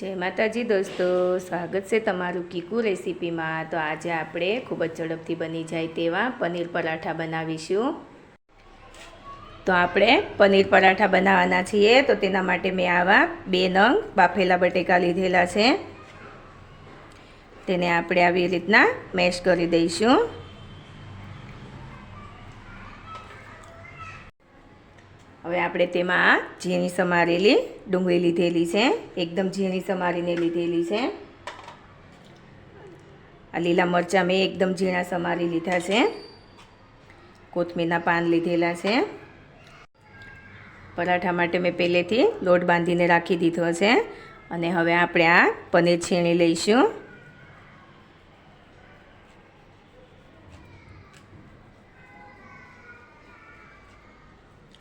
જય માતાજી દોસ્તો, સ્વાગત છે તમારું કીકુ રેસીપીમાં. તો આજે આપણે ખૂબ જ ઝડપથી બની જાય તેવા પનીર પરાઠા બનાવીશું. તો આપણે પનીર પરાઠા બનાવવાના છીએ. તો તેના માટે મેં આવા બે નંગ બાફેલા બટેકા લીધેલા છે. તેને આપણે આવી રીતના મેશ કરી દઈશું. આપણે તેમાં ઝીણી સમારેલી, ડુંગળી લીધેલી છે. એકદમ ઝીણી સમારીને લીધેલી છે. આ લીલા મરચાં મેં એકદમ ઝીણા સમારી લીધા છે. કોથમીરના પાન લીધેલા છે. પરાઠા માટે મેં પહેલેથી લોટ બાંધીને રાખી દીધો છે. અને હવે આપણે આ પનીર છીણી લઈશું.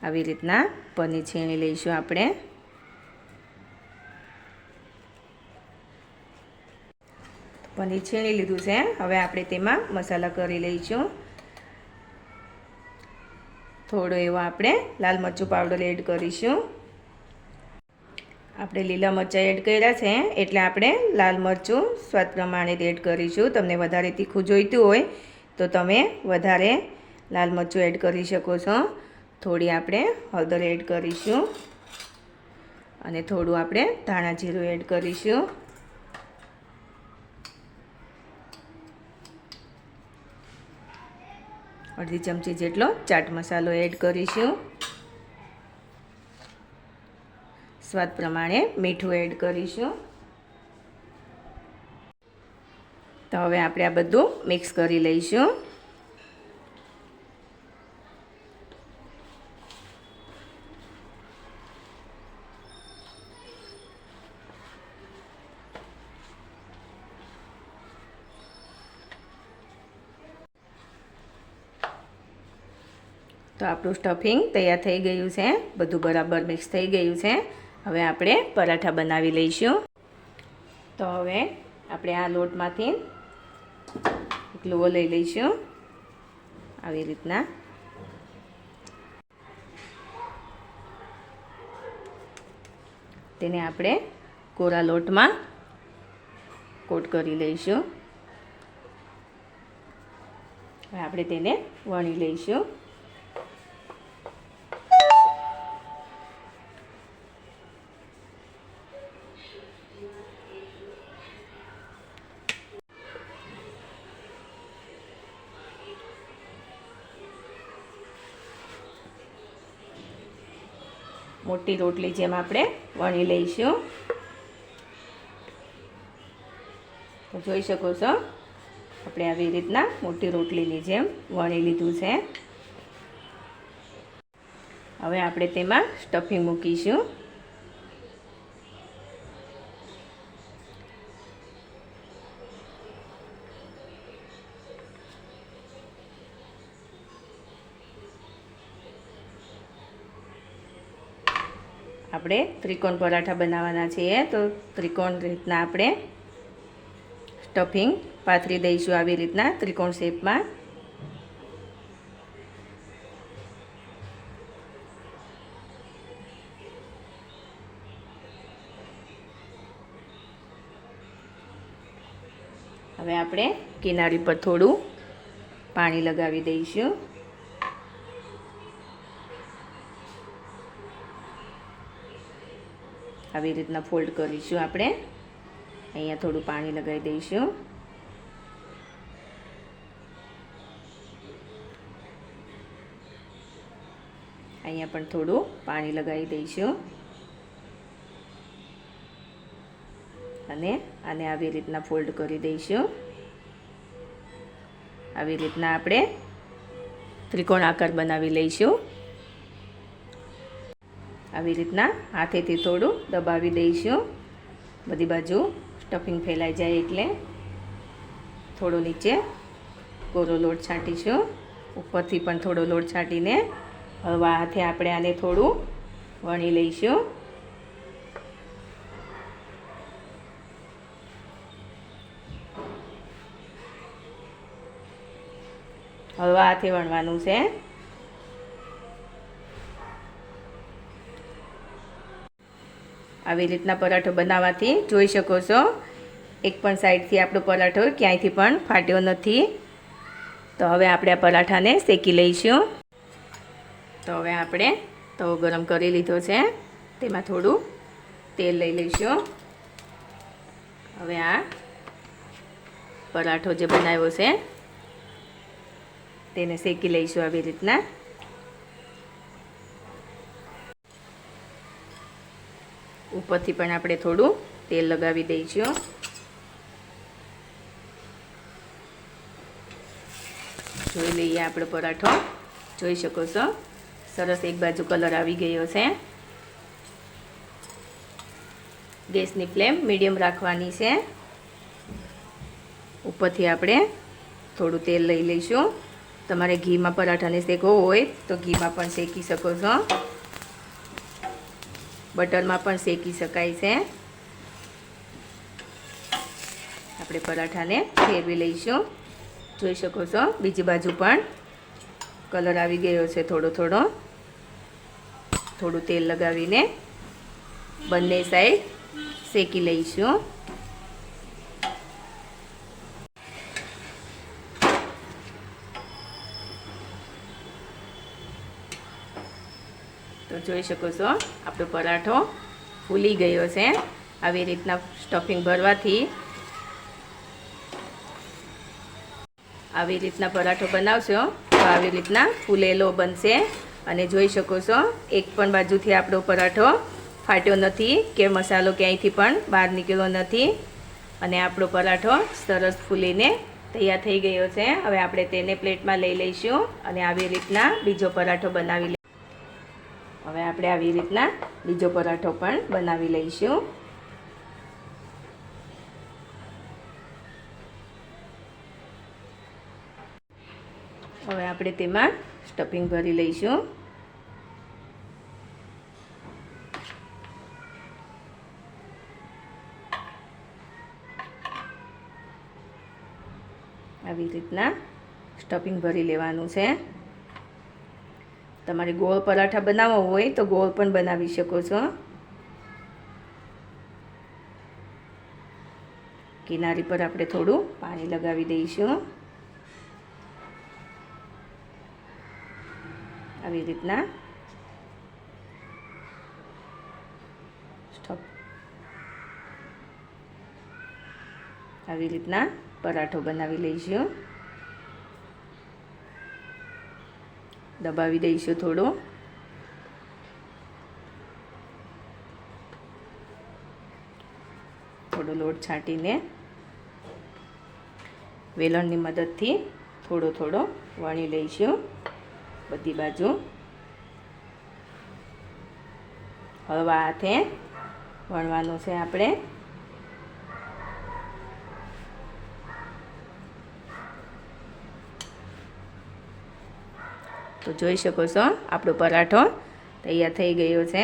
આવી રીતના પનીર છીણી લઈશું આપણે. પનીર છીણી લીધું છે. હવે આપણે તેમાં મસાલા કરી લઈશું. થોડો એવો આપણે લાલ મરચું પાવડર એડ કરીશું. આપણે લીલા મરચાં એડ કર્યા છે, એટલે આપણે લાલ મરચું સ્વાદ પ્રમાણે એડ કરીશું. તમને વધારે તીખું જોઈતું હોય તો તમે વધારે લાલ મરચું એડ કરી શકો છો. થોડી આપણે હળદર એડ કરીશું. અને થોડું આપણે ધાણા જીરું એડ કરીશું. અડધી ચમચી જેટલો ચાટ મસાલો એડ કરીશું. સ્વાદ પ્રમાણે મીઠું એડ કરીશું. તો હવે આપણે આ બધું મિક્સ કરી લઈશું. તો આપણું સ્ટફિંગ તૈયાર થઈ ગયું છે. બધું બરાબર મિક્સ થઈ ગયું છે. હવે આપણે પરાઠા બનાવી લઈશું. તો હવે આપણે આ લોટમાંથી એક લુવો લઈ લઈશું. આવી રીતના. તેને આપણે કોરા લોટમાં કોટ કરી લઈશું. હવે આપણે તેને વણી લઈશું. મોટી રોટલી જેમ આપણે વણી લઈશું. જોઈ શકો છો, આપણે આવી રીતના મોટી રોટલીની જેમ વણી લીધું છે. હવે આપણે તેમાં સ્ટફિંગ મૂકીશું. આપણે ત્રિકોણ પરાઠા બનાવવાના છીએ. તો ત્રિકોણ રીતના આપણે સ્ટફિંગ પાથરી દઈશું આવી રીતના ત્રિકોણ શેપમાં. હવે આપણે કિનારી પર થોડું પાણી લગાવી દઈશું. આવી રીતના ફોલ્ડ કરીશું આપણે. અહીંયા થોડું પાણી લગાવી દઈશું. અહીંયા પણ થોડું પાણી લગાવી દઈશું. અને આને આવી રીતના ફોલ્ડ કરી દઈશું. આવી રીતના આપણે ત્રિકોણ આકાર બનાવી લઈશું. આવી રીતના હાથેથી થોડું દબાવી દઈશું બધી બાજુ સ્ટફિંગ ફેલાઈ જાય એટલે થોડો નીચે કોરો લોટ છાંટીશું ઉપરથી પણ થોડો લોટ છાંટીને હળવા હાથે આપણે આને થોડું વણી લઈશું હળવા હાથે વણવાનું છે. આવી રીતના પરાઠો બનાવવાથી જોઈ શકો છો. એક પણ સાઈડથી આપણો પરાઠો ક્યાંયથી પણ ફાટ્યો નથી. તો હવે આપણે આ પરાઠાને શેકી લઈશું. તો હવે આપણે તવો ગરમ કરી લીધો છે. તેમાં થોડું તેલ લઈ લઈશું. હવે આ પરાઠો જે બનાવ્યો છે, તેને શેકી લઈશું આવી રીતના. ઉપરથી પણ આપણે થોડું તેલ લગાવી દઈશું. જોઈ લઈએ આપણો પરાઠો. જોઈ શકો છો? સરસ એક બાજુ કલર આવી ગયો છે. ગેસની ફ્લેમ મીડિયમ રાખવાની છે. ઉપરથી આપણે થોડું તેલ લઈ લઈશું. તમારે ઘીમાં પરાઠાને શેકવો હોય તો ઘીમાં પણ શેકી શકો છો. બટરમાં પણ શેકી શકાય છે. આપણે પરાઠાને ફેરવી લઈશું. જોઈ શકો છો, બીજી બાજુ પણ કલર આવી ગયો છે થોડો થોડો. થોડું તેલ લગાવીને બંને સાઈડ શેકી લઈશું. તો જોઈ શકો છો, આપણો પરાઠો ફૂલી ગયો છે. આવી રીતના સ્ટફિંગ ભરવાથી આવી રીતના પરાઠો બનાવશો, તો આવી રીતના ફૂલેલો બનશે. અને જોઈ શકો છો, એક પણ બાજુથી આપણો પરાઠો ફાટ્યો નથી કે મસાલો ક્યાંયથી પણ બહાર નીકળ્યો નથી. અને આપણો પરાઠો સરસ ફૂલીને તૈયાર થઈ ગયો છે. હવે આપણે તેને પ્લેટમાં લઈ લઈશું અને આવી રીતના બીજો પરાઠો બનાવી હવે આપણે આવી રીતના બીજો પરાઠો પણ બનાવી લઈશું. હવે આપણે તેમાં સ્ટફિંગ ભરી લઈશું. આવી રીતના સ્ટફિંગ ભરી લેવાનું છે. તમારે ગોળ પરાઠા બનાવવા હોય તો ગોળ પણ બનાવી શકો છો. કિનારી પર આપણે થોડું પાણી લગાવી દઈશું. આવી રીતના. સ્ટોપ. આવી રીતના પરાઠો બનાવી લઈશું. દબાવી દઈશું થોડું. થોડો લોટ છાંટીને વેલણની મદદથી થોડો થોડો વણી લઈશું બધી બાજુ. હળવા હાથે વણવાનું છે આપણે. તો જોઈ શકો છો આપણો પરાઠો તૈયાર થઈ ગયો છે.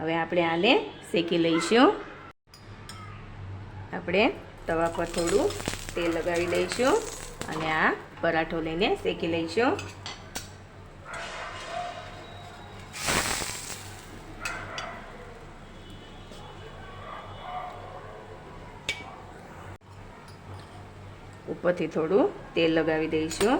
હવે આપણે આને શેકી લઈશું. આપણે તવા પર થોડું તેલ લગાવી દઈશું અને આ પરાઠો લઈને શેકી લઈશું. ઉપરથી થોડું તેલ લગાવી દઈશું.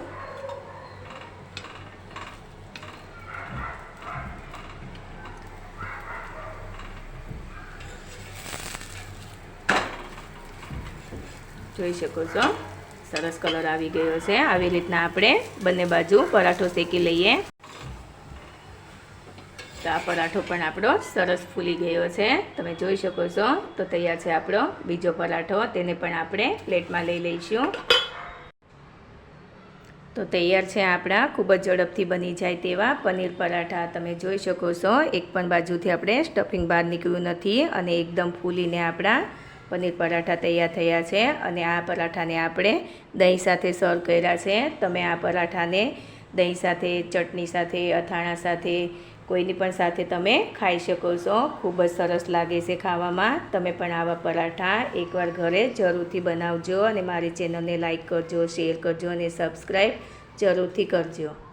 જોઈ શકો છો. સરસ કલર આવી ગયો છે. આવી રીતના આપણે બંને બાજુ પરાઠો શેકી લઈએ. તો આ પરાઠો પણ આપણો સરસ ફૂલી ગયો છે. તમે જોઈ શકો છો. તો તૈયાર છે આપણો બીજો પરાઠો. તેને પણ આપણે પ્લેટમાં લઈ લઈશું. તો તૈયાર છે આપણા. ખૂબ જ ઝડપથી બની જાય તેવા પનીર પરાઠા. તમે જોઈ શકો છો. એક પણ બાજુથી આપણે સ્ટફિંગ બહાર નીકળ્યું નથી અને એકદમ ફૂલીને આપણા પનીર પરાઠા તૈયાર થયા છે અને આ પરાઠાને આપણે દહીં સાથે સર્વ કર્યા છે. તમે આ પરાઠાને દહીં સાથે, ચટણી સાથે, અથાણા સાથે, કોઈની પણ સાથે તમે ખાઈ શકો છો. ખૂબ જ સરસ લાગે છે ખાવામાં. તમે પણ આવા પરાઠા એકવાર ઘરે જરૂરથી બનાવજો અને મારી ચેનલને લાઈક કરજો, શેર કરજો અને સબસ્ક્રાઈબ જરૂરથી કરજો.